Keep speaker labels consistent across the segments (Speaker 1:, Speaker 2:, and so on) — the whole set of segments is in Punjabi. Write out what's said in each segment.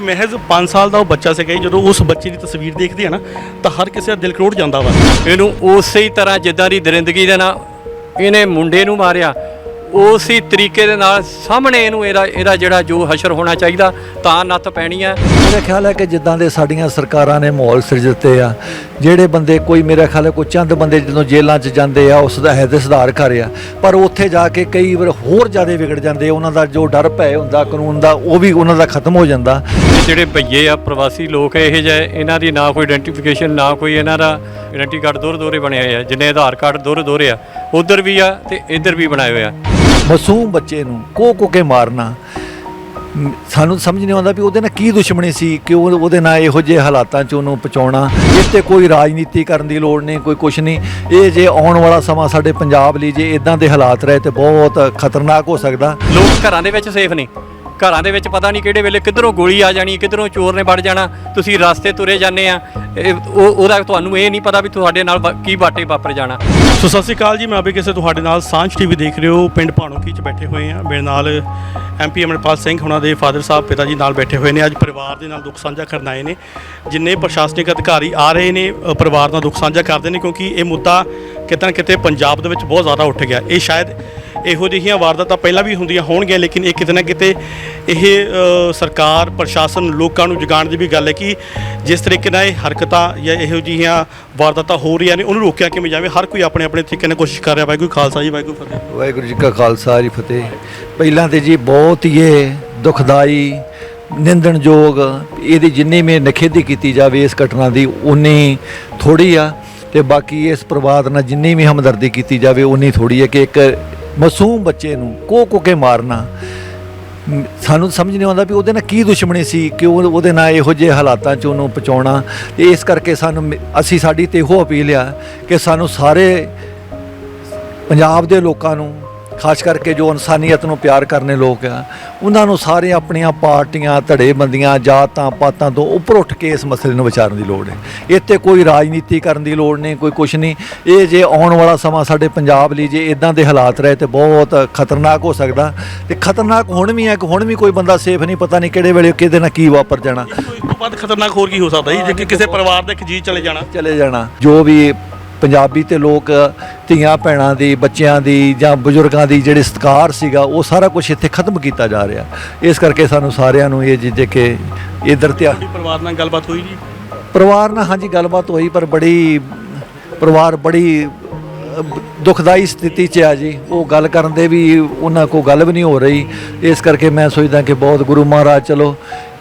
Speaker 1: ਮਹਿਜ਼ 5 ਸਾਲ ਦਾ ਉਹ ਬੱਚਾ ਸੀਗਾ ਜੀ, ਜਦੋਂ ਉਸ ਬੱਚੇ ਦੀ ਤਸਵੀਰ ਦੇਖਦੇ ਆ ਨਾ ਤਾਂ ਹਰ ਕਿਸੇ ਦਾ ਦਿਲ ਕਰੋੜ ਜਾਂਦਾ ਵਾ।
Speaker 2: ਇਹਨੂੰ ਉਸੇ ਹੀ ਤਰ੍ਹਾਂ ਜਿੱਦਾਂ ਦੀ ਦਰਿੰਦਗੀ ਦੇ ਨਾਲ ਇਹਨੇ ਮੁੰਡੇ ਨੂੰ ਮਾਰਿਆ ਉਸੇ ਤਰੀਕੇ ਦੇ ਨਾਲ ਸਾਹਮਣੇ ਇਹਨੂੰ ਇਹਦਾ ਇਹਦਾ ਜਿਹੜਾ ਜੋ ਹਸ਼ਰ ਹੋਣਾ ਚਾਹੀਦਾ ਤਾਂ ਨੱਤ ਪੈਣੀ ਹੈ
Speaker 3: ਮੇਰਾ ਖਿਆਲ ਹੈ ਕਿ ਜਿੱਦਾਂ ਦੇ ਸਾਡੀਆਂ ਸਰਕਾਰਾਂ ਨੇ ਮਾਹੌਲ ਸਿਰਜਤੇ ਆ ਜਿਹੜੇ ਬੰਦੇ ਕੋਈ ਮੇਰਾ ਖਿਆਲ ਹੈ ਕੋਈ ਚੰਦ ਬੰਦੇ ਜਦੋਂ ਜੇਲ੍ਹਾਂ 'ਚ ਜਾਂਦੇ ਆ ਉਸ ਦਾ ਹੈ ਤੇ ਸੁਧਾਰ ਕਰ ਆ ਪਰ ਉੱਥੇ ਜਾ ਕੇ ਕਈ ਵਾਰ ਹੋਰ ਜ਼ਿਆਦਾ ਵਿਗੜ ਜਾਂਦੇ। ਉਹਨਾਂ ਦਾ ਜੋ ਡਰ ਭੈ ਹੁੰਦਾ ਕਾਨੂੰਨ ਦਾ ਉਹ ਵੀ ਉਹਨਾਂ ਦਾ ਖਤਮ ਹੋ ਜਾਂਦਾ।
Speaker 2: ਜਿਹੜੇ ਭਈਏ ਆ ਪ੍ਰਵਾਸੀ ਲੋਕ ਇਹ ਜਿਹੇ ਇਹਨਾਂ ਦੀ ਨਾ ਕੋਈ ਆਇਡੈਂਟੀਫਿਕੇਸ਼ਨ ਨਾ ਕੋਈ ਇਹਨਾਂ ਦਾ ਆਇਡੈਂਟੀ ਕਾਰਡ ਦੋਹਰੇ ਦੋਹਰੇ ਬਣੇ ਹੋਏ ਆ ਜਿੰਨੇ ਆਧਾਰ ਕਾਰਡ ਦੋਹਰੇ ਦੋਹਰੇ ਆ ਉਧਰ ਵੀ ਆ ਤੇ ਇੱਧਰ ਵੀ ਬਣਾਏ ਹੋਏ ਆ।
Speaker 3: ਮਾਸੂਮ ਬੱਚੇ ਨੂੰ ਕੋ ਕੋ ਕੇ ਮਾਰਨਾ, ਸਾਨੂੰ ਸਮਝ ਨਹੀਂ ਆਉਂਦਾ ਵੀ ਉਹਦੇ ਨਾਲ ਕੀ ਦੁਸ਼ਮਣੀ ਸੀ, ਕਿ ਉਹ ਉਹਦੇ ਨਾਲ ਇਹੋ ਜਿਹੇ ਹਾਲਾਤਾਂ 'ਚ ਉਹਨੂੰ ਪਹੁੰਚਾਉਣਾ ਇਸ ਤੇ ਕੋਈ ਰਾਜਨੀਤੀ ਕਰਨ ਦੀ ਲੋੜ ਨਹੀਂ, ਕੋਈ ਕੁਛ ਨਹੀਂ। ਇਹ ਜੇ ਆਉਣ ਵਾਲਾ ਸਮਾਂ ਸਾਡੇ ਪੰਜਾਬ ਲਈ ਜੇ ਇਦਾਂ ਦੇ ਹਾਲਾਤ ਰਹੇ ਤੇ ਬਹੁਤ ਖਤਰਨਾਕ ਹੋ ਸਕਦਾ।
Speaker 2: ਲੋਕ ਘਰਾਂ ਦੇ ਵਿੱਚ ਸੇਫ ਨਹੀਂ ਘਰਾਂ ਦੇ ਵਿੱਚ ਪਤਾ ਨਹੀਂ ਕਿਹੜੇ ਵੇਲੇ ਕਿੱਧਰੋਂ ਗੋਲੀ ਆ ਜਾਣੀ, ਕਿੱਧਰੋਂ ਚੋਰ ਨੇ ਵੜ ਜਾਣਾ, ਤੁਸੀਂ ਰਸਤੇ ਤੁਰੇ ਜਾਂਦੇ ਆ। ਇਹ- ਉਹ ਉਹਦਾ ਤੁਹਾਨੂੰ ਇਹ ਨਹੀਂ ਪਤਾ ਵੀ ਤੁਹਾਡੇ ਨਾਲ ਵਾ- ਕੀ ਬਾਟੇ ਵਾਪਰ ਜਾਣਾ।
Speaker 1: ਸੋ ਸਤਿ ਸ਼੍ਰੀ ਅਕਾਲ ਜੀ ਮੈਂ ਅਭੀ ਕਿਸੇ ਤੁਹਾਡੇ ਨਾਲ ਸਾਂਝ ਟੀਵੀ ਦੇਖ ਰਹੇ ਹੋ। ਪਿੰਡ ਭਾਣੋਕੀ ਚ ਬੈਠੇ ਹੋਏ ਆ ਮੇਰੇ ਨਾਲ ਐਮਪੀ ਅਮਰਪਾਲ ਸਿੰਘ ਹੁਣਾਂ ਦੇ ਫਾਦਰ ਸਾਹਿਬ ਪਿਤਾ ਜੀ ਨਾਲ ਬੈਠੇ ਹੋਏ ਨੇ। ਅੱਜ ਪਰਿਵਾਰ ਦੇ ਨਾਲ ਦੁੱਖ ਸਾਂਝਾ ਕਰਨ ਆਏ ਨੇ। ਜਿੰਨੇ ਪ੍ਰਸ਼ਾਸਨਿਕ ਅਧਿਕਾਰੀ ਆ ਰਹੇ ਨੇ ਅ, ਪਰਿਵਾਰ ਨਾਲ ਦੁੱਖ ਸਾਂਝਾ ਕਰਦੇ ਨੇ ਕਿਉਂਕਿ ਇਹ ਮੁੱਦਾ ਕਿਤੇ ਨਾ ਕਿਤੇ ਪੰਜਾਬ ਦੇ ਵਿੱਚ ਬਹੁਤ ਜ਼ਿਆਦਾ ਉੱਠ ਗਿਆ। ਇਹ ਸ਼ਾਇਦ ਇਹੋ ਜਿਹੀਆਂ ਵਾਰਦਾਤਾਂ ਪਹਿਲਾਂ ਵੀ ਹੁੰਦੀਆਂ ਹੋਣਗੀਆਂ, ਲੇਕਿਨ ਇਹ ਕਿਤੇ ਨਾ ਕਿਤੇ ਇਹ ਸਰਕਾਰ, ਪ੍ਰਸ਼ਾਸਨ, ਲੋਕਾਂ ਨੂੰ ਜਗਾਉਣ ਦੀ ਵੀ ਗੱਲ ਹੈ ਕਿ ਜਿਸ ਤਰੀਕੇ ਨਾਲ ਇਹ ਹਰਕਤਾਂ ਜਾਂ ਇਹੋ ਜਿਹੀਆਂ ਵਾਰਦਾਤਾਂ ਹੋ ਰਹੀਆਂ ਨੇ, ਉਹਨੂੰ ਰੋਕਿਆ ਕਿਵੇਂ ਜਾਵੇ? ਹਰ ਕੋਈ ਆਪਣੇ ਆਪਣੇ ਤਰੀਕੇ ਨਾਲ ਕੋਸ਼ਿਸ਼ ਕਰ ਰਿਹਾ। ਵਾਹਿਗੁਰੂ ਖਾਲਸਾ ਜੀ, ਵਾਹਿਗੁਰੂ ਫਤਿਹ।
Speaker 3: ਵਾਹਿਗੁਰੂ ਜੀ ਕਾ ਖਾਲਸਾ, ਜੀ ਫਤਿਹ। ਪਹਿਲਾਂ ਤੇ ਜੀ ਬਹੁਤ ਹੀ ਇਹ ਦੁਖਦਾਈ, ਨਿੰਦਣਯੋਗ, ਇਹਦੀ ਜਿੰਨੀ ਵੀ ਨਖੇਦੀ ਕੀਤੀ ਜਾਵੇ ਇਸ ਘਟਨਾ ਦੀ ਉਨੀ ਥੋੜੀ ਆ। ਤੇ ਬਾਕੀ ਇਸ ਪਰਿਵਾਰ ਨਾਲ ਜਿੰਨੀ ਵੀ ਹਮਦਰਦੀ ਕੀਤੀ ਜਾਵੇ ਉਨੀ ਥੋੜੀ ਹੈ ਕਿ ਇੱਕ ਮਾਸੂਮ ਬੱਚੇ ਨੂੰ ਕੋ ਕੋ ਕੇ ਮਾਰਨਾ। ਸਾਨੂੰ ਸਮਝ ਨਹੀਂ ਆਉਂਦਾ ਵੀ ਉਹਦੇ ਨਾਲ ਕੀ ਦੁਸ਼ਮਣੀ ਸੀ ਕਿ ਉਹ ਉਹਦੇ ਨਾਲ ਇਹੋ ਜਿਹੇ ਹਾਲਾਤਾਂ 'ਚ ਉਹਨੂੰ ਪਹੁੰਚਾਉਣਾ। ਤੇ ਇਸ ਕਰਕੇ ਸਾਨੂੰ ਅਸੀਂ ਸਾਡੀ ਤੇ ਇਹੋ ਅਪੀਲ ਆ ਕਿ ਸਾਨੂੰ ਸਾਰੇ ਪੰਜਾਬ ਦੇ ਲੋਕਾਂ ਨੂੰ ਖਾਸ ਕਰਕੇ ਜੋ ਇਨਸਾਨੀਅਤ ਨੂੰ ਪਿਆਰ ਕਰਨੇ ਲੋਕ ਆ ਉਹਨਾਂ ਨੂੰ ਸਾਰੇ ਆਪਣੀਆਂ ਪਾਰਟੀਆਂ ਧੜੇਬੰਦੀਆਂ ਜਾਤਾਂ ਪਾਤਾਂ ਤੋਂ ਉੱਪਰ ਉੱਠ ਕੇ ਇਸ ਮਸਲੇ ਨੂੰ ਵਿਚਾਰਨ ਦੀ ਲੋੜ ਹੈ। ਇੱਥੇ ਕੋਈ ਰਾਜਨੀਤੀ ਕਰਨ ਦੀ ਲੋੜ ਨਹੀਂ ਕੋਈ ਕੁਛ ਨਹੀਂ। ਇਹ ਜੇ ਆਉਣ ਵਾਲਾ ਸਮਾਂ ਸਾਡੇ ਪੰਜਾਬ ਲਈ ਜੇ ਇਦਾਂ ਦੇ ਹਾਲਾਤ ਰਹੇ ਤੇ ਬਹੁਤ ਖਤਰਨਾਕ ਹੋ ਸਕਦਾ। ਤੇ ਖਤਰਨਾਕ ਹੁਣ ਵੀ ਹੈ ਕਿ ਹੁਣ ਵੀ ਕੋਈ ਬੰਦਾ ਸੇਫ ਨਹੀਂ ਪਤਾ ਨਹੀਂ ਕਿਹੜੇ ਵੇਲੇ ਕਿਹਦੇ ਨਾਲ ਕੀ ਵਾਪਰ ਜਾਣਾ।
Speaker 1: ਇਸ ਤੋਂ ਵੱਧ ਖਤਰਨਾਕ ਹੋਰ ਕੀ ਹੋ ਸਕਦਾ ਜੀ? ਜੇ ਕਿਸੇ ਪਰਿਵਾਰ ਦੇ ਇੱਕ ਜੀ ਚਲੇ ਜਾਣਾ।
Speaker 3: ਚਲੇ ਜਾਣਾ। ਜੋ ਵੀ ਪੰਜਾਬੀ ਤੇ ਲੋਕ ਧੀਆਂ ਭੈਣਾਂ ਦੀ ਬੱਚਿਆਂ ਦੀ ਜਾਂ ਬਜ਼ੁਰਗਾਂ ਦੀ ਜਿਹੜੇ ਸਤਿਕਾਰ ਸੀਗਾ ਉਹ ਸਾਰਾ ਕੁਝ ਇੱਥੇ ਖਤਮ ਕੀਤਾ ਜਾ ਰਿਹਾ। ਇਸ ਕਰਕੇ ਸਾਨੂੰ ਸਾਰਿਆਂ ਨੂੰ ਇਹ ਜਿੱਦੇ ਕਿ ਇਧਰ ਤੇ
Speaker 1: ਪਰਿਵਾਰ ਨਾਲ ਗੱਲਬਾਤ ਹੋਈ ਜੀ?
Speaker 3: ਪਰਿਵਾਰ ਨਾਲ ਹਾਂਜੀ ਗੱਲਬਾਤ ਹੋਈ ਪਰ ਬੜੀ ਪਰਿਵਾਰ ਬੜੀ ਦੁਖਦਾਈ ਸਥਿਤੀ 'ਚ ਆ ਜੀ। ਉਹ ਗੱਲ ਕਰਨ ਦੇ ਵੀ ਉਹਨਾਂ ਕੋ ਗੱਲ ਵੀ ਨਹੀਂ ਹੋ ਰਹੀ। ਇਸ ਕਰਕੇ ਮੈਂ ਸੋਚਦਾ ਕਿ ਬਹੁਤ ਗੁਰੂ ਮਹਾਰਾਜ ਚਲੋ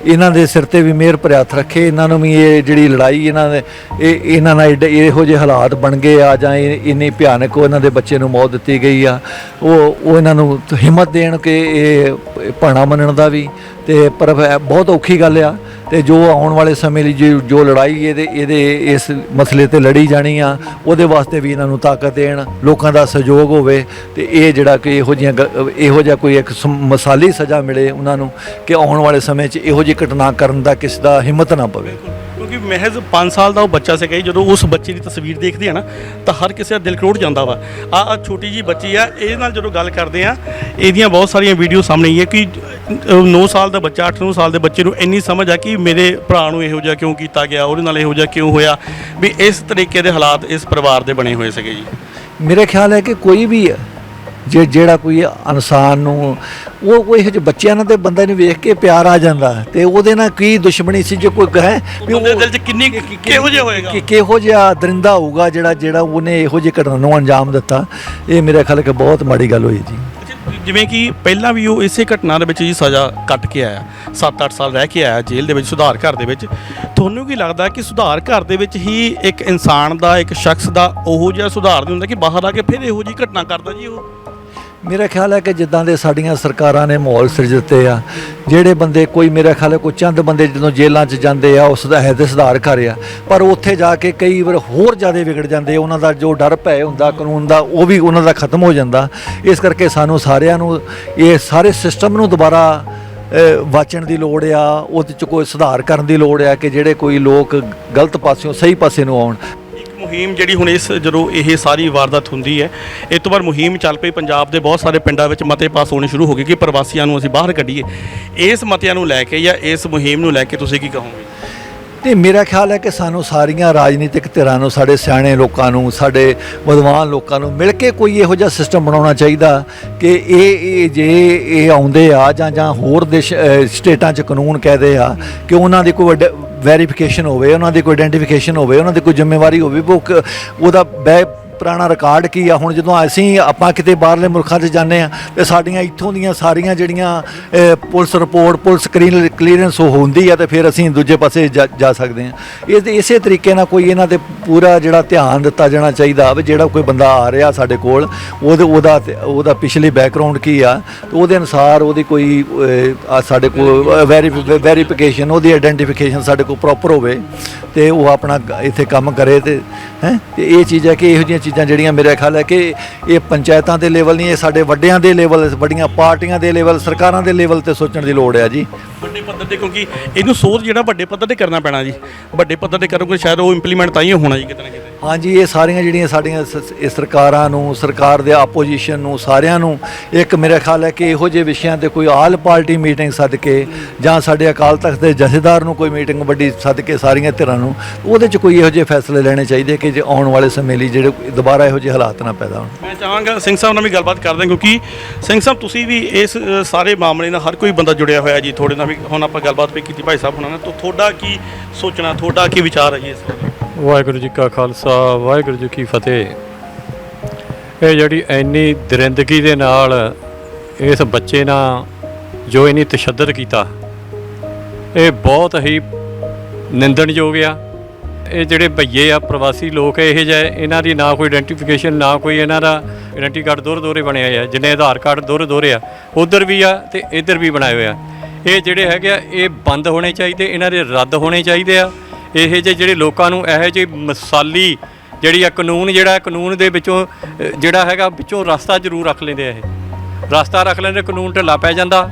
Speaker 3: ਇਹਨਾਂ ਦੇ ਸਿਰ ਤੇ ਵੀ ਮਿਹਰ ਭਰਿਆ ਰੱਖੇ, ਇਹਨਾਂ ਨੂੰ ਵੀ ਇਹ ਜਿਹੜੀ ਲੜਾਈ ਇਹਨਾਂ ਦੇ, ਇਹ, ਇਹਨਾਂ ਨਾਲ ਏਡੇ- ਇਹੋ ਜਿਹੇ ਹਾਲਾਤ ਬਣ ਗਏ ਆ, ਜਾਂ ਇਹ ਇੰਨੀ ਭਿਆਨਕ ਉਹ ਇਹਨਾਂ ਦੇ ਬੱਚੇ ਨੂੰ ਮੌਤ ਦਿੱਤੀ ਗਈ ਆ। ਉਹ ਉਹ ਇਹਨਾਂ ਨੂੰ ਹਿੰਮਤ ਦੇਣ ਕਿ ਇਹ ਭਾਣਾ ਮੰਨਣ ਦਾ ਵੀ ਤੇ ਪਰ ਇਹ ਬਹੁਤ ਔਖੀ ਗੱਲ ਆ ਤੇ ਜੋ ਆਉਣ ਵਾਲੇ ਸਮੇਂ ਲਈ ਜੋ ਜੋ ਲੜਾਈ ਇਹਦੇ ਇਹਦੇ ਇਸ ਮਸਲੇ ਤੇ ਲੜੀ ਜਾਣੀ ਆ, ਉਹਦੇ ਵਾਸਤੇ ਵੀ ਇਹਨਾਂ ਨੂੰ ਤਾਕਤ ਦੇਣ, ਲੋਕਾਂ ਦਾ ਸਹਿਯੋਗ ਹੋਵੇ ਤੇ ਇਹ ਜਿਹੜਾ ਕਿ ਇਹੋ ਜਿਹੀਆਂ ਗ- ਇਹੋ ਜਿਹਾ ਕੋਈ ਇੱਕ ਸਮ- ਮਿਸਾਲੀ ਸਜ਼ਾ ਮਿਲੇ ਉਹਨਾਂ ਨੂੰ ਕਿ ਆਉਣ ਵਾਲੇ ਸਮੇਂ 'ਚ ਇਹੋ ਜਿਹੀ ਘਟਨਾ ਕਰਨ ਦਾ ਕਿਸ ਦਾ ਹਿੰਮਤ ਨਾ ਪਵੇ।
Speaker 1: ਕਿਉਂਕਿ ਮਹਿਜ਼ 5 ਸਾਲ ਦਾ ਉਹ ਬੱਚਾ ਸੀਗਾ ਜੀ, ਜਦੋਂ ਉਸ ਬੱਚੇ ਦੀ ਤਸਵੀਰ ਦੇਖਦੇ ਆ ਨਾ ਤਾਂ ਹਰ ਕਿਸੇ ਦਾ ਦਿਲ ਕਰੋੜ ਜਾਂਦਾ ਵਾ। ਆ ਆ ਛੋਟੀ ਜੀ ਬੱਚੀ ਆ ਇਹਦੇ ਨਾਲ ਜਦੋਂ ਗੱਲ ਕਰਦੇ ਆ ਇਹਦੀਆਂ ਬਹੁਤ ਸਾਰੀਆਂ ਵੀਡੀਓ ਸਾਹਮਣੇ ਆਈ ਹੈ ਕਿ 9 ਸਾਲ ਦਾ ਬੱਚਾ 8-9 ਸਾਲ ਦੇ ਬੱਚੇ ਨੂੰ ਇੰਨੀ ਸਮਝ ਆ ਕਿ ਮੇਰੇ ਭਰਾ ਨੂੰ ਇਹੋ ਜਿਹਾ ਕਿਉਂ ਕੀਤਾ ਗਿਆ ਉਹਦੇ ਨਾਲ ਇਹੋ ਜਿਹਾ ਕਿਉਂ ਹੋਇਆ ਵੀ ਇਸ ਤਰੀਕੇ ਦੇ ਹਾਲਾਤ ਇਸ ਪਰਿਵਾਰ ਦੇ ਬਣੇ ਹੋਏ ਸੀਗੇ ਜੀ।
Speaker 3: ਮੇਰੇ ਖਿਆਲ ਹੈ ਕਿ ਕੋਈ ਵੀ ਜੇ ਜਿਹੜਾ ਕੋਈ ਇਨਸਾਨ ਨੂੰ ਉਹ ਕੋਈ ਇਹੋ ਜਿਹੇ ਬੱਚਿਆਂ ਨਾਲ ਤੇ ਬੰਦੇ ਨੂੰ ਵੇਖ ਕੇ ਪਿਆਰ ਆ ਜਾਂਦਾ ਤੇ ਉਹਦੇ ਨਾਲ ਕੀ ਦੁਸ਼ਮਣੀ ਸੀ ਜੇ ਕੋਈ ਹੈ ਵੀ
Speaker 1: ਉਹਦੇ ਦਿਲ 'ਚ ਕਿੰਨੀ ਕਿਹੋ ਜਿਹਾ ਹੋਏਗਾ?
Speaker 3: ਕਿ ਕਿਹੋ ਜਿਹਾ ਦਰਿੰਦਾ ਹੋਊਗਾ ਜਿਹੜਾ ਜਿਹੜਾ ਉਹਨੇ ਇਹੋ ਜਿਹੀ ਘਟਨਾ ਨੂੰ ਅੰਜਾਮ ਦਿੱਤਾ। ਇਹ ਮੇਰੇ ਖਿਆਲ ਕਿ ਬਹੁਤ ਮਾੜੀ ਗੱਲ ਹੋਈ ਜੀ।
Speaker 1: ਜਿਵੇਂ ਕਿ ਪਹਿਲਾਂ ਵੀ ਉਹ ਇਸੇ ਘਟਨਾ ਦੇ ਵਿੱਚ ਜੀ ਸਜ਼ਾ ਕੱਟ ਕੇ ਆਇਆ। 7-8 ਸਾਲ ਰਹਿ ਕੇ ਆਇਆ ਜੇਲ੍ਹ ਦੇ ਵਿੱਚ ਸੁਧਾਰ ਘਰ ਦੇ ਵਿੱਚ। ਤੁਹਾਨੂੰ ਕੀ ਲੱਗਦਾ ਕਿ ਸੁਧਾਰ ਘਰ ਦੇ ਵਿੱਚ ਹੀ ਇੱਕ ਇਨਸਾਨ ਦਾ ਇੱਕ ਸ਼ਖਸ ਦਾ ਉਹੋ ਜਿਹਾ ਸੁਧਾਰ ਨਹੀਂ ਹੁੰਦਾ ਕਿ ਬਾਹਰ ਆ ਕੇ ਫਿਰ ਇਹੋ ਜਿਹੀ ਘਟਨਾ ਕਰਦਾ ਜੀ ਉਹ?
Speaker 3: ਮੇਰਾ ਖਿਆਲ ਹੈ ਕਿ ਜਿੱਦਾਂ ਦੇ ਸਾਡੀਆਂ ਸਰਕਾਰਾਂ ਨੇ ਮਾਹੌਲ ਸਿਰਜਤੇ ਆ, ਜਿਹੜੇ ਬੰਦੇ ਕੋਈ ਮੇਰਾ ਖਿਆਲ ਹੈ ਕੋਈ ਚੰਦ ਬੰਦੇ ਜਦੋਂ ਜੇਲ੍ਹਾਂ 'ਚ ਜਾਂਦੇ ਆ, ਉਸ ਦਾ ਹੈ ਤੇ ਸੁਧਾਰ ਕਰ ਆ, ਪਰ ਉੱਥੇ ਜਾ ਕੇ ਕਈ ਵਾਰ ਹੋਰ ਜ਼ਿਆਦਾ ਵਿਗੜ ਜਾਂਦੇ ਉਹਨਾਂ ਦਾ ਜੋ ਡਰ ਭੈ ਹੁੰਦਾ, ਕਾਨੂੰਨ ਦਾ, ਉਹ ਵੀ ਉਹਨਾਂ ਦਾ ਖਤਮ ਹੋ ਜਾਂਦਾ। ਇਸ ਕਰਕੇ ਸਾਨੂੰ ਸਾਰਿਆਂ ਨੂੰ ਇਹ ਸਾਰੇ ਸਿਸਟਮ ਨੂੰ ਦੁਬਾਰਾ ਵਾਚਣ ਦੀ ਲੋੜ ਆ, ਉਹਦੇ 'ਚ ਕੋਈ ਸੁਧਾਰ ਕਰਨ ਦੀ ਲੋੜ ਆ ਕਿ ਜਿਹੜੇ ਕੋਈ ਲੋਕ ਗਲਤ ਪਾਸਿਓਂ, ਸਹੀ ਪਾਸੇ ਨੂੰ ਆਉਣ।
Speaker 1: ਮੁਹਿੰਮ ਜਿਹੜੀ ਹੁਣ ਇਸ ਜਦੋਂ ਇਹ ਸਾਰੀ ਵਾਰਦਾਤ ਹੁੰਦੀ ਹੈ ਇਸ ਤੋਂ ਬਾਅਦ ਮੁਹਿੰਮ ਚੱਲ ਪਈ, ਪੰਜਾਬ ਦੇ ਬਹੁਤ ਸਾਰੇ ਪਿੰਡਾਂ ਵਿੱਚ ਮਤੇ ਪਾਸ ਹੋਣੇ ਸ਼ੁਰੂ ਹੋ ਗਏ ਕਿ ਪ੍ਰਵਾਸੀਆਂ ਨੂੰ ਅਸੀਂ ਬਾਹਰ ਕੱਢੀਏ। ਇਸ ਮਤਿਆਂ ਨੂੰ ਲੈ ਕੇ ਜਾਂ ਇਸ ਮੁਹਿੰਮ ਨੂੰ ਲੈ ਕੇ ਤੁਸੀਂ ਕੀ ਕਹੋਗੇ?
Speaker 3: ਤੇ ਮੇਰਾ ਖਿਆਲ ਹੈ ਕਿ ਸਾਨੂੰ ਸਾਰੀਆਂ ਰਾਜਨੀਤਿਕ ਧਿਰਾਂ ਨੂੰ, ਸਾਡੇ ਸਿਆਣੇ ਲੋਕਾਂ ਨੂੰ, ਸਾਡੇ ਵਿਦਵਾਨ ਲੋਕਾਂ ਨੂੰ ਮਿਲ ਕੇ ਕੋਈ ਇਹੋ ਜਿਹਾ ਸਿਸਟਮ ਬਣਾਉਣਾ ਚਾਹੀਦਾ ਕਿ ਇਹ ਇਹ ਜੇ ਇਹ ਆਉਂਦੇ ਆ ਜਾਂ ਜਾਂ ਹੋਰ ਦੇਸ਼ ਸਟੇਟਾਂ 'ਚ ਕਾਨੂੰਨ ਕਹਦੇ ਆ ਕਿ ਉਹਨਾਂ ਦੀ ਕੋਈ ਵੈਰੀਫਿਕੇਸ਼ਨ ਹੋਵੇ, ਉਹਨਾਂ ਦੀ ਕੋਈ ਆਇਡੈਂਟੀਫਿਕੇਸ਼ਨ ਹੋਵੇ, ਉਹਨਾਂ ਦੀ ਕੋਈ ਜ਼ਿੰਮੇਵਾਰੀ ਹੋਵੇ, ਉਹ ਉਹਦਾ ਬੈ ਪੁਰਾਣਾ ਰਿਕਾਰਡ ਕੀ ਆ? ਹੁਣ ਜਦੋਂ ਅਸੀਂ ਆਪਾਂ ਕਿਤੇ ਬਾਹਰਲੇ ਮੁਲਕਾਂ 'ਚ ਜਾਂਦੇ ਆ ਤੇ ਸਾਡੀਆਂ ਇੱਥੋਂ ਦੀਆਂ ਸਾਰੀਆਂ ਜਿਹੜੀਆਂ police report police screen clearance ਉਹ ਹੁੰਦੀ ਆ, ਤੇ ਫਿਰ ਅਸੀਂ ਦੂਜੇ ਪਾਸੇ ਜਾ ਜਾ ਸਕਦੇ ਆ ਇਸ ਇਸੇ ਤਰੀਕੇ ਨਾਲ ਕੋਈ ਇਹਨਾਂ ਤੇ ਪੂਰਾ ਜਿਹੜਾ ਧਿਆਨ ਦਿੱਤਾ ਜਾਣਾ ਚਾਹੀਦਾ ਵੀ ਜਿਹੜਾ ਕੋਈ ਬੰਦਾ ਆ ਰਿਹਾ ਸਾਡੇ ਕੋਲ, ਉਹਦੇ, ਉਹਦਾ ਉਹਦਾ ਪਿਛਲੇ ਬੈਕਗ੍ਰਾਉਂਡ ਕੀ ਆ, ਤੇ ਉਹਦੇ ਅਨੁਸਾਰ ਉਹਦੀ ਕੋਈ ਸਾਡੇ ਕੋਲ ਵੈਰੀਫਿਕੇਸ਼ਨ ਉਹਦੀ ਆਇਡੈਂਟੀਫਿਕੇਸ਼ਨ ਸਾਡੇ ਕੋਲ ਪ੍ਰੋਪਰ ਹੋਵੇ, ਤੇ ਉਹ ਆਪਣਾ ਇੱਥੇ ਕੰਮ ਕਰੇ ਤੇ, ਹੈ? ਤੇ ਇਹ ਚੀਜ਼ ਹੈ ਕਿ ਇਹੋ ਜਿਹੀਆਂ ਚੀਜ਼ਾਂ ਜਿਹੜੀਆਂ ਮੇਰੇ ਖਿਆਲ ਹੈ ਕਿ ਇਹ ਪੰਚਾਇਤਾਂ ਦੇ ਲੈਵਲ ਨਹੀਂ, ਇਹ ਸਾਡੇ ਵੱਡਿਆਂ ਦੇ ਲੈਵਲ ਵੱਡੀਆਂ ਪਾਰਟੀਆਂ ਦੇ ਲੈਵਲ ਸਰਕਾਰਾਂ ਦੇ ਲੈਵਲ ਤੇ ਸੋਚਣ ਦੀ ਲੋੜ ਹੈ ਜੀ।
Speaker 1: ਵੱਡੇ ਪੱਧਰ ਤੇ, ਕਿਉਂਕਿ ਇਹਨੂੰ ਸੋਧ ਜਿਹੜਾ ਵੱਡੇ ਪੱਧਰ ਤੇ ਕਰਨਾ ਪੈਣਾ ਜੀ। ਵੱਡੇ ਪੱਧਰ ਤੇ ਕਰੋਗੇ, ਸ਼ਾਇਦ ਉਹ ਇੰਪਲੀਮੈਂਟ ਤਾਂ ਹੀ ਹੋਣਾ ਜੀ ਕਿਤੇ ਨਾ ਕਿਤੇ।
Speaker 3: ਹਾਂਜੀ ਇਹ ਸਾਰੀਆਂ ਜਿਹੜੀਆਂ ਸਾਡੀਆਂ ਸ- ਇਹ ਸਰਕਾਰਾਂ ਨੂੰ ਸਰਕਾਰ ਦੇ ਆਪੋਜੀਸ਼ਨ ਨੂੰ ਸਾਰਿਆਂ ਨੂੰ ਇੱਕ ਮੇਰਾ ਖਿਆਲ ਹੈ ਕਿ ਇਹੋ ਜਿਹੇ ਵਿਸ਼ਿਆਂ ਤੇ ਕੋਈ ਆਲ ਪਾਰਟੀ ਮੀਟਿੰਗ ਸੱਦ ਕੇ ਜਾਂ ਸਾਡੇ ਅਕਾਲ ਤਖਤ ਦੇ ਜਥੇਦਾਰ ਨੂੰ ਕੋਈ ਮੀਟਿੰਗ ਵੱਡੀ ਸੱਦ ਕੇ ਸਾਰੀਆਂ ਧਿਰਾਂ ਨੂੰ ਉਹਦੇ 'ਚ ਕੋਈ ਇਹੋ ਜਿਹੇ ਫੈਸਲੇ ਲੈਣੇ ਚਾਹੀਦੇ ਕਿ ਜੇ ਆਉਣ ਵਾਲੇ ਸਮੇਂ ਲਈ ਜਿਹੜੇ ਦੁਬਾਰਾ ਇਹੋ ਜਿਹੇ ਹਾਲਾਤ ਨਾ ਪੈਦਾ ਹੋਣ।
Speaker 1: ਮੈਂ ਚਾਹਾਂਗਾ ਸਿੰਘ ਸਾਹਿਬ ਨਾਲ ਵੀ ਗੱਲਬਾਤ ਕਰਦੇ ਹਾਂ ਕਿਉਂਕਿ ਸਿੰਘ ਸਾਹਿਬ ਤੁਸੀਂ ਵੀ ਇਸ ਅ, ਸਾਰੇ ਮਾਮਲੇ ਨਾਲ ਹਰ ਕੋਈ ਬੰਦਾ ਜੁੜਿਆ ਹੋਇਆ ਜੀ ਤੁਹਾਡੇ ਨਾਲ ਵੀ ਹੁਣ ਆਪਾਂ ਗੱਲਬਾਤ ਵੀ ਕੀਤੀ ਭਾਈ ਸਾਹਿਬ ਹੁਣਾਂ ਨਾਲ ਤਾਂ ਤੁਹਾਡਾ ਕੀ ਸੋਚਣਾ ਤੁਹਾਡਾ ਕੀ ਵਿਚਾਰ ਹੈ ਜੀ ਇਸ ਬਾਰੇ?
Speaker 2: ਵਾਹਿਗੁਰੂ ਜੀ ਕਾ ਖਾਲਸਾ, ਵਾਹਿਗੁਰੂ ਜੀ ਕੀ ਫਤਿਹ। ਇਹ ਜਿਹੜੀ ਇੰਨੀ ਦਰਿੰਦਗੀ ਦੇ ਨਾਲ ਇਸ ਬੱਚੇ ਨਾਲ ਜੋ ਇਹਨੇ ਤਸ਼ੱਦਦ ਕੀਤਾ, ਇਹ ਬਹੁਤ ਹੀ ਨਿੰਦਣਯੋਗ ਆ। ਇਹ ਜਿਹੜੇ ਭਈਏ ਆ, ਪ੍ਰਵਾਸੀ ਲੋਕ ਇਹ ਜਿਹੇ ਇਹਨਾਂ ਦੀ ਨਾ ਕੋਈ ਆਇਡੈਂਟੀਫਿਕੇਸ਼ਨ ਨਾ ਕੋਈ ਇਹਨਾਂ ਦਾ ਆਇਡੈਂਟੀ ਕਾਰਡ ਦੋਹਰੇ ਦੋਹਰੇ ਬਣੇ ਹੋਏ ਆ, ਜਿੰਨੇ ਆਧਾਰ ਕਾਰਡ ਦੋਹਰੇ ਦੋਹਰੇ ਆ, ਉਧਰ ਵੀ ਆ ਤੇ ਇੱਧਰ ਵੀ ਬਣਾਏ ਹੋਏ ਆ। ਇਹ ਜਿਹੜੇ ਹੈਗੇ ਆ, ਇਹ ਬੰਦ ਹੋਣੇ ਚਾਹੀਦੇ, ਇਹਨਾਂ ਦੇ ਰੱਦ ਹੋਣੇ ਚਾਹੀਦੇ ਆ। ਇਹ ਜਿਹੇ ਜਿਹੜੇ ਲੋਕਾਂ ਨੂੰ ਇਹੋ ਜਿਹੇ ਮਸਾਲੀ ਜਿਹੜੀ ਆ ਕਾਨੂੰਨ ਜਿਹੜਾ ਕਾਨੂੰਨ ਦੇ ਵਿੱਚੋਂ ਅ, ਜਿਹੜਾ ਹੈਗਾ ਵਿੱਚੋਂ ਰਸਤਾ ਜ਼ਰੂਰ ਰੱਖ ਲੈਂਦੇ ਆ ਇਹ। ਰਸਤਾ ਰੱਖ ਲੈਂਦੇ ਕਾਨੂੰਨ ਢਿੱਲਾ ਪੈ ਜਾਂਦਾ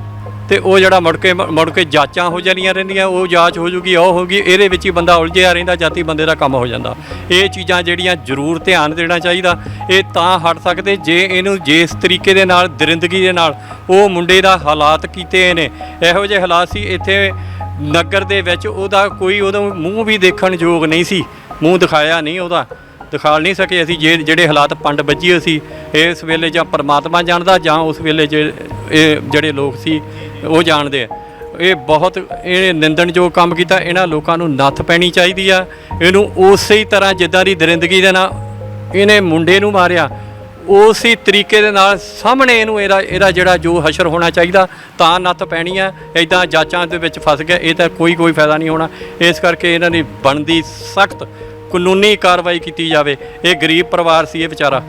Speaker 2: ਤੇ ਉਹ ਜਿਹੜਾ ਮੁੜ ਕੇ ਮੁੜ ਕੇ ਜਾਂਚਾਂ ਹੋ ਜਾਣੀਆਂ ਰਹਿੰਦੀਆਂ ਉਹ ਜਾਂਚ ਹੋ ਜੂਗੀ ਉਹ ਹੋਗੀ ਇਹਦੇ ਵਿੱਚ ਹੀ ਬੰਦਾ ਉਲਝਿਆ ਰਹਿੰਦਾ ਜਾਤੀ ਬੰਦੇ ਦਾ ਕੰਮ ਹੋ ਜਾਂਦਾ। ਇਹ ਚੀਜ਼ਾਂ ਜਿਹੜੀਆਂ ਜ਼ਰੂਰ ਧਿਆਨ ਦੇਣਾ ਚਾਹੀਦਾ। ਇਹ ਤਾਂ ਹਟ ਸਕਦੇ ਜੇ ਇਹਨੂੰ ਜਿਸ ਤਰੀਕੇ ਦੇ ਨਾਲ ਦਰਿੰਦਗੀ ਦੇ ਨਾਲ ਉਹ ਮੁੰਡੇ ਦਾ ਹਾਲਾਤ ਕੀਤੇ ਨੇ। ਇਹੋ ਜਿਹੇ ਹਾਲਾਤ ਸੀ ਇੱਥੇ ਨਗਰ ਦੇ ਵਿੱਚ ਉਹਦਾ ਕੋਈ ਉਹਦਾ ਮੂੰਹ ਵੀ ਦੇਖਣ ਯੋਗ ਨਹੀਂ ਸੀ। ਮੂੰਹ ਦਿਖਾਇਆ ਨਹੀਂ ਉਹਦਾ। ਦਿਖਾ ਨਹੀਂ ਸਕੇ ਅਸੀਂ ਜੇ ਜਿਹੜੇ ਹਾਲਾਤ ਪੰਡ ਵੱਜੀ ਹੋਈ ਸੀ, ਇਸ ਵੇਲੇ ਜਾਂ ਪਰਮਾਤਮਾ ਜਾਣਦਾ ਜਾਂ ਉਸ ਵੇਲੇ ਜੇ ਇਹ ਜਿਹੜੇ ਲੋਕ ਸੀ, ਉਹ ਜਾਣਦੇ ਆ। ਇਹ ਬਹੁਤ ਇਹ ਨਿੰਦਣਯੋਗ ਕੰਮ ਕੀਤਾ। ਇਹਨਾਂ ਲੋਕਾਂ ਨੂੰ ਨੱਥ ਪੈਣੀ ਚਾਹੀਦੀ ਆ। ਇਹਨੂੰ ਉਸੇ ਹੀ ਤਰ੍ਹਾਂ ਜਿੱਦਾਂ ਦੀ ਦਰਿੰਦਗੀ ਦੇ ਨਾਲ ਇਹਨੇ ਮੁੰਡੇ ਨੂੰ ਮਾਰਿਆ ਉਸੇ ਤਰੀਕੇ ਦੇ ਨਾਲ ਸਾਹਮਣੇ ਇਹਨੂੰ ਇਹਦਾ ਇਹਦਾ ਜਿਹੜਾ ਜੋ ਹਸ਼ਰ ਹੋਣਾ ਚਾਹੀਦਾ, ਤਾਂ ਨੱਥ ਪੈਣੀ ਹੈ ਇਦਾਂ ਜਾਂਚਾਂ ਦੇ ਵਿੱਚ ਫਸ ਗਿਆ, ਇਹ ਤਾਂ ਕੋਈ ਕੋਈ ਫਾਇਦਾ ਨਹੀਂ ਹੋਣਾ। ਇਸ ਕਰਕੇ ਇਹਨਾਂ ਦੀ ਬਣਦੀ ਸਖਤ ਕਾਨੂੰਨੀ ਕਾਰਵਾਈ ਕੀਤੀ ਜਾਵੇ। ਇਹ ਗਰੀਬ ਪਰਿਵਾਰ ਸੀ ਇਹ ਵਿਚਾਰਾ।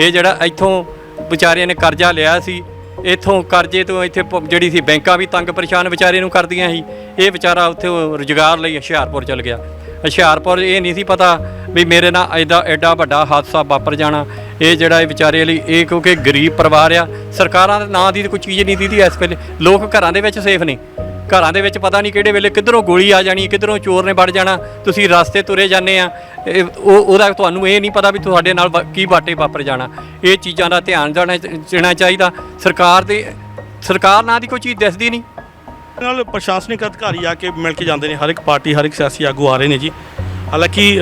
Speaker 2: ਇਹ ਜਿਹੜਾ ਇੱਥੋਂ ਵਿਚਾਰਿਆਂ ਨੇ ਕਰਜ਼ਾ ਲਿਆ ਸੀ, ਇੱਥੋਂ ਕਰਜ਼ੇ ਤੋਂ ਇੱਥੇ ਪ- ਜਿਹੜੀ ਸੀ ਬੈਂਕਾਂ ਵੀ ਤੰਗ ਪਰੇਸ਼ਾਨ ਵਿਚਾਰੇ ਨੂੰ ਕਰਦੀਆਂ ਸੀ। ਇਹ ਵਿਚਾਰਾ ਉੱਥੇ ਰੁਜ਼ਗਾਰ ਲਈ ਹੁਸ਼ਿਆਰਪੁਰ ਚਲ ਗਿਆ। ਹੁਸ਼ਿਆਰਪੁਰ ਇਹ ਨਹੀਂ ਸੀ ਪਤਾ ਵੀ ਮੇਰੇ ਨਾਲ ਐਡਾ ਐਡਾ ਵੱਡਾ ਹਾਦਸਾ ਵਾਪਰ ਜਾਣਾ। ਇਹ ਜਿਹੜਾ ਇਹ ਵਿਚਾਰੇ ਲਈ ਇਹ ਕਿਉਂਕਿ ਗਰੀਬ ਪਰਿਵਾਰ ਆ, ਸਰਕਾਰਾਂ ਦੇ ਨਾਂ ਦੀ ਤਾਂ ਕੋਈ ਚੀਜ਼ ਨਹੀਂ ਦੀਦੀ ਇਸ ਵੇਲੇ। ਲੋਕ ਘਰਾਂ ਦੇ ਵਿੱਚ ਸੇਫ ਨਹੀਂ ਘਰਾਂ ਦੇ ਵਿੱਚ ਪਤਾ ਨਹੀਂ ਕਿਹੜੇ ਵੇਲੇ ਕਿੱਧਰੋਂ ਗੋਲੀ ਆ ਜਾਣੀ, ਕਿੱਧਰੋਂ ਚੋਰ ਨੇ ਵੜ ਜਾਣਾ, ਤੁਸੀਂ ਰਸਤੇ ਤੁਰੇ ਜਾਂਦੇ ਆ। ਇਹ- ਉਹ, ਉਹਦਾ ਤੁਹਾਨੂੰ ਇਹ ਨਹੀਂ ਪਤਾ ਵੀ ਤੁਹਾਡੇ ਨਾਲ ਵਾ- ਕੀ ਬਾਟੇ ਵਾਪਰ ਜਾਣਾ। ਇਹ ਚੀਜ਼ਾਂ ਦਾ ਧਿਆਨ ਦੇਣਾ ਦੇਣਾ ਚਾਹੀਦਾ। ਸਰਕਾਰ ਦੇ, ਸਰਕਾਰ ਨਾਂ ਦੀ ਕੋਈ ਚੀਜ਼ ਦਿਸਦੀ ਨਹੀਂ।
Speaker 1: ਨਾਲ ਪ੍ਰਸ਼ਾਸਨਿਕ ਅਧਿਕਾਰੀ ਆ ਕੇ ਮਿਲ ਕੇ ਜਾਂਦੇ ਨੇ। ਹਰ ਇੱਕ ਪਾਰਟੀ, ਹਰ ਇੱਕ ਸਿਆਸੀ ਆਗੂ ਆ ਰਹੇ ਨੇ ਜੀ। ਹਾਲਾਂਕਿ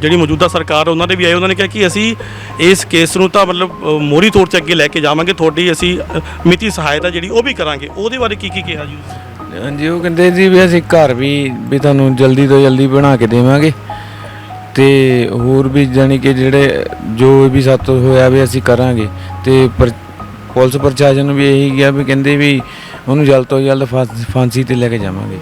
Speaker 1: ਜਿਹੜੀ ਮੌਜੂਦਾ ਸਰਕਾਰ ਉਹਨਾਂ ਦੇ ਵੀ ਆਏ ਉਹਨਾਂ ਨੇ ਕਿਹਾ ਕਿ ਅਸੀਂ ਇਸ ਕੇਸ ਨੂੰ ਤਾਂ ਮਤਲਬ ਅ, ਮੋਹਰੀ ਤੌਰ 'ਤੇ ਅੱਗੇ ਲੈ ਕੇ ਜਾਵਾਂਗੇ ਤੁਹਾਡੀ ਅਸੀਂ ਮਿਤੀ ਸਹਾਇਤਾ ਜਿਹੜੀ ਉਹ ਵੀ ਕਰਾਂਗੇ। ਉਹਦੇ ਬਾਰੇ ਕੀ ਕੀ ਕਿਹਾ ਜੀ
Speaker 4: ਹਾਂਜੀ ਉਹ ਕਹਿੰਦੇ ਜੀ ਵੀ ਅਸੀਂ ਘਰ ਵੀ ਵੀ ਤੁਹਾਨੂੰ ਜਲਦੀ ਤੋਂ ਜਲਦੀ ਬਣਾ ਕੇ ਦੇਵਾਂਗੇ। ਤੇ ਹੋਰ ਵੀ ਜਾਣੀ ਕਿ ਜਿਹੜੇ ਜੋ ਵੀ ਸਾਤੋਂ ਹੋਇਆ ਵੀ ਅਸੀਂ ਕਰਾਂਗੇ। ਤੇ ਪਰ ਪੁਲਿਸ ਪ੍ਰਸ਼ਾਸਨ ਨੂੰ ਵੀ ਇਹੀ ਗਿਆ ਵੀ ਕਹਿੰਦੇ ਵੀ ਉਹਨੂੰ ਜਲਦ ਤੋਂ ਜਲਦ ਫਾਂਸ- ਫਾਂਸੀ ਤੇ ਲੈ ਕੇ ਜਾਵਾਂਗੇ।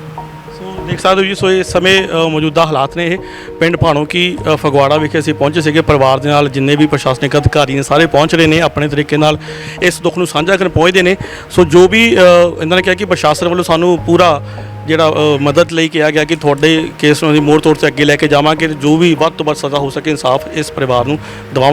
Speaker 1: ਦੇਖ ਸਕਦੇ ਹੋ ਜੀ ਸੋ ਇਸ ਸਮੇਂ ਅ, ਮੌਜੂਦਾ ਹਾਲਾਤ ਨੇ ਇਹ। ਪਿੰਡ ਭਾਣੋ ਕੀ ਅ, ਫਗਵਾੜਾ ਵਿਖੇ ਅਸੀਂ ਪਹੁੰਚੇ ਸੀਗੇ। ਪਰਿਵਾਰ ਦੇ ਨਾਲ ਜਿੰਨੇ ਵੀ ਪ੍ਰਸ਼ਾਸਨਿਕ ਅਧਿਕਾਰੀ ਨੇ ਸਾਰੇ ਪਹੁੰਚ ਰਹੇ ਨੇ ਆਪਣੇ ਤਰੀਕੇ ਨਾਲ ਇਸ ਦੁੱਖ ਨੂੰ ਸਾਂਝਾ ਕਰਨ ਪਹੁੰਚਦੇ ਨੇ। ਸੋ ਜੋ ਵੀ ਅ, ਇਹਨਾਂ ਨੇ ਕਿਹਾ ਕਿ ਪ੍ਰਸ਼ਾਸਨ ਵੱਲੋਂ ਸਾਨੂੰ ਪੂਰਾ ਜਿਹੜਾ ਅ, ਮਦਦ ਲਈ ਕਿਹਾ ਗਿਆ ਕਿ ਤੁਹਾਡੇ ਕੇਸ ਨੂੰ ਅਸੀਂ ਮੋੜ ਤੌਰ ਤੇ ਅੱਗੇ ਲੈ ਕੇ ਜਾਵਾਂਗੇ। ਤੇ ਜੋ ਵੀ ਵੱਧ ਤੋਂ ਵੱਧ ਸਜ਼ਾ ਹੋ ਸਕੇ ਇਨਸਾਫ ਇਸ ਪਰਿਵਾਰ ਨੂੰ ਦਿਵਾਵਾਂਗੇ।